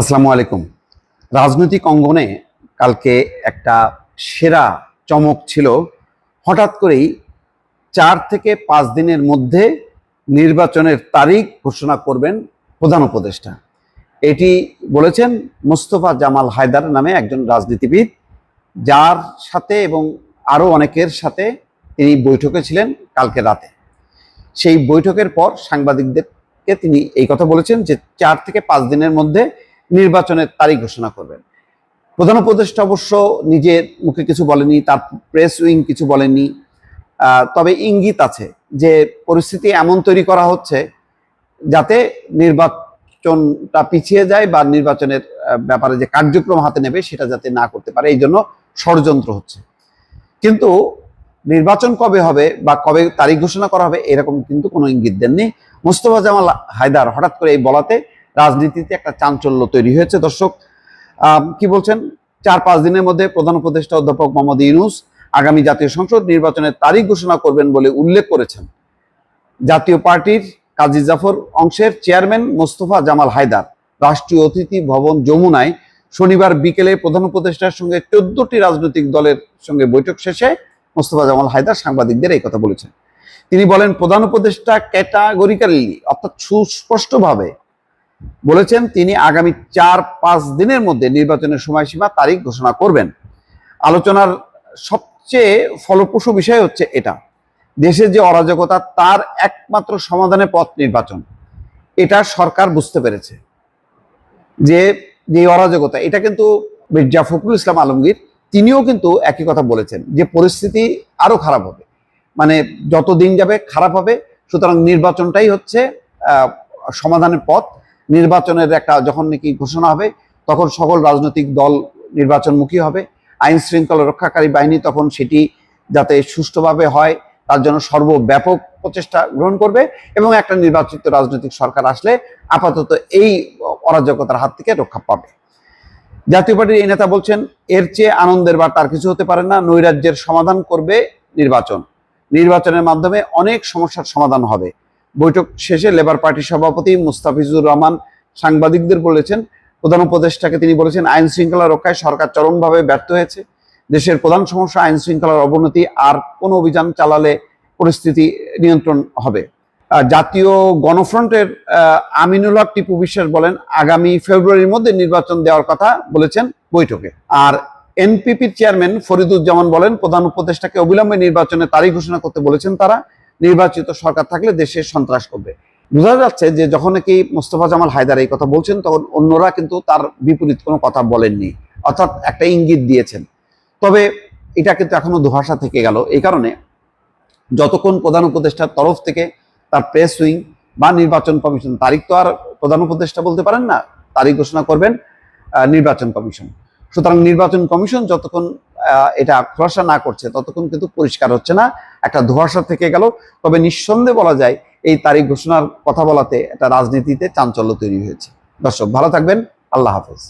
আসসালামু আলাইকুম। রাজনৈতিক অঙ্গনে কালকে একটা সেরা চমক ছিল। হঠাৎ করেই চার থেকে পাঁচ দিনের মধ্যে নির্বাচনের তারিখ ঘোষণা করবেন প্রধান উপদেষ্টা। এটি বলেছেন মোস্তফা জামাল হায়দার নামে একজন রাজনীতিবিদ। যার সাথে এবং আরও অনেকের সাথে তিনি বৈঠকে ছিলেন কালকে রাতে। সেই বৈঠকের পর সাংবাদিকদেরকে তিনি এই কথা বলেছেন যে চার থেকে পাঁচ দিনের মধ্যে নির্বাচনের তারিখ ঘোষণা করবেন। প্রধান উপদেষ্টা অবশ্য নিজের মুখে কিছু বলেনি, তার প্রেস উইং কিছু বলেনি। তবে ইঙ্গিত আছে যে পরিস্থিতি এমন তৈরি করা হচ্ছে যাতে নির্বাচনটা পিছিয়ে যায় বা নির্বাচনের ব্যাপারে যে কার্যক্রম হাতে নেবে সেটা যাতে না করতে পারে, এই জন্য ষড়যন্ত্র হচ্ছে। কিন্তু নির্বাচন কবে হবে বা কবে তারিখ ঘোষণা করা হবে এরকম কিন্তু কোনো ইঙ্গিত দেননি। মোস্তফা জামাল হায়দার হঠাৎ করে এই বলাতে রাজনীতিতে একটা চাঞ্চল্য তৈরি হয়েছে। দর্শক কি বলছেন? চার পাঁচ দিনের মধ্যে প্রধান উপদেষ্টা অধ্যাপক মোহাম্মদ ইউনুস আগামী জাতীয় সংসদ নির্বাচনের তারিখ ঘোষণা করবেন বলে উল্লেখ করেছেন। জাতীয় পার্টির কাজী জাফর অংশের চেয়ারম্যান মোস্তফা জামাল হায়দার রাষ্ট্রীয় অতিথি ভবন যমুনায় শনিবার বিকেলে প্রধান উপদেষ্টার সঙ্গে চোদ্দটি রাজনৈতিক দলের সঙ্গে বৈঠক শেষে মোস্তফা জামাল হায়দার সাংবাদিকদের এই কথা বলেছেন। তিনি বলেন, প্রধান উপদেষ্টা ক্যাটাগরিক্যালি অর্থাৎ সুস্পষ্টভাবে বলেছেন তিনি আগামী চার পাঁচ দিনের মধ্যে নির্বাচনের সময়সীমা তারিখ ঘোষণা করবেন। আলোচনার সবচেয়ে ফলপ্রসূ বিষয় হচ্ছে এটা। দেশের যে অরাজকতা, তার একমাত্র সমাধানের পথ নির্বাচন। এটা সরকার বুঝতে পেরেছে। যে যে অরাজকতা, এটা কিন্তু মির্জা ফখরুল ইসলাম আলমগীর, তিনিও কিন্তু একই কথা বলেছেন যে পরিস্থিতি আরও খারাপ হবে। মানে যত দিন যাবে খারাপ হবে, সুতরাং নির্বাচনটাই হচ্ছে সমাধানের পথ। নির্বাচনের একটা যখন নাকি ঘোষণা হবে, তখন সকল রাজনৈতিক দল নির্বাচনমুখী হবে। আইন শৃঙ্খলা রক্ষাকারী বাহিনী তখন সেটি যাতে সুষ্ঠুভাবে হয়, তার জন্য সর্বব্যাপক প্রচেষ্টা গ্রহণ করবে এবং একটা নির্বাচিত রাজনৈতিক সরকার আসলে আপাতত এই অরাজকতার হাত থেকে রক্ষা পাবে। জাতীয় পার্টির এই নেতা বলছেন, এর চেয়ে আনন্দের বার্তা আর কিছু হতে পারে না, নৈরাজ্যের সমাধান করবে নির্বাচন। নির্বাচনের মাধ্যমে অনেক সমস্যার সমাধান হবে। বৈঠক শেষে লেবার পার্টির সভাপতি মুস্তাফিজুর রহমান সাংবাদিকদের বলেছেন প্রধান উপদেষ্টাকে তিনি বলেছেন আইন শৃঙ্খলা রক্ষায় সরকার চরমভাবে ব্যর্থ হয়েছে। দেশের প্রধান সমস্যা আইন শৃঙ্খলার অবনতি আর কোন অভিযান চালালে পরিস্থিতি নিয়ন্ত্রণ হবে। জাতীয় গণফ্রন্টের আহ, আমিনুল হক টিপু বিশ্বাস বলেন আগামী ফেব্রুয়ারির মধ্যে নির্বাচন দেওয়ার কথা বলেছেন বৈঠকে। আর এনপিপির চেয়ারম্যান ফরিদুজ্জামান বলেন প্রধান উপদেষ্টাকে অবিলম্বে নির্বাচনের তারিখ ঘোষণা করতে বলেছেন তারা। নির্বাচিত সরকার থাকলে দেশে সন্ত্রাস করবে। বোঝা যাচ্ছে যে যখন নাকি মোস্তফা জামাল হায়দার এই কথা বলছেন, তখন অন্যরা কিন্তু তার বিপরীত কোনো কথা বলেননি, অর্থাৎ একটা ইঙ্গিত দিয়েছেন। তবে এটা কিন্তু এখনও দুভাষা থেকে গেল। এই কারণে যতক্ষণ প্রধান উপদেষ্টার তরফ থেকে তার প্রেস উইং বা নির্বাচন কমিশন, তারিখ তো আর প্রধান উপদেষ্টা বলতে পারেন না তারিখ ঘোষণা করবেন নির্বাচন কমিশন। সুতরাং নির্বাচন কমিশন যতক্ষণ এটা খোলাসা না করছে, ততক্ষণ কিন্তু পরিষ্কার হচ্ছে না, একটা ধোয়াশা থেকে গেল। তবে নিঃসন্দেহে বলা যায়, এই তারিখ ঘোষণার কথা বলাতে একটা রাজনীতিতে চাঞ্চল্য তৈরি হয়েছে। দর্শক, ভালো থাকবেন, আল্লাহ হাফেজ।